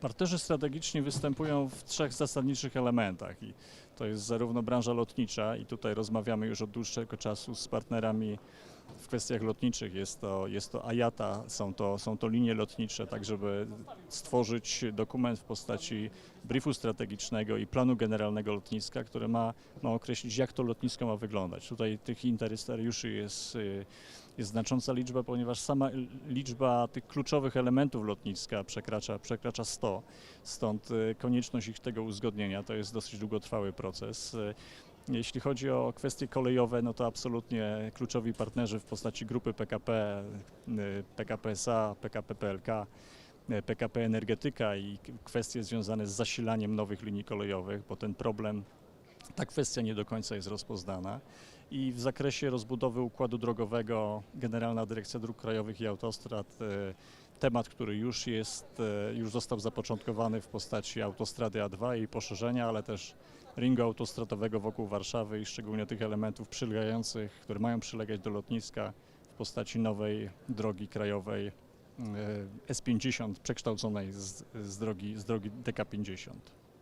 Partnerzy strategiczni występują w trzech zasadniczych elementach i to jest zarówno branża lotnicza i tutaj rozmawiamy już od dłuższego czasu z partnerami w kwestiach lotniczych. Jest to, jest to IATA, są to, są to linie lotnicze, tak żeby stworzyć dokument w postaci briefu strategicznego i planu generalnego lotniska, który ma, ma określić, jak to lotnisko ma wyglądać. Tutaj tych interesariuszy jest, jest znacząca liczba, ponieważ sama liczba tych kluczowych elementów lotniska przekracza, przekracza 100. Stąd y, konieczność ich tego uzgodnienia to jest dosyć długotrwały proces. Y, Jeśli chodzi o kwestie kolejowe, no to absolutnie kluczowi partnerzy w postaci grupy PKP, y, PKP SA, PKP PLK, y, PKP Energetyka i kwestie związane z zasilaniem nowych linii kolejowych, bo ten problem, ta kwestia nie do końca jest rozpoznana. I w zakresie rozbudowy układu drogowego Generalna Dyrekcja Dróg Krajowych i Autostrad y, temat, który już jest, y, już został zapoczątkowany w postaci autostrady A2 i poszerzenia, ale też ringu autostradowego wokół Warszawy i szczególnie tych elementów przylegających, które mają przylegać do lotniska w postaci nowej drogi krajowej y, S50 przekształconej z, z, drogi, z drogi DK50.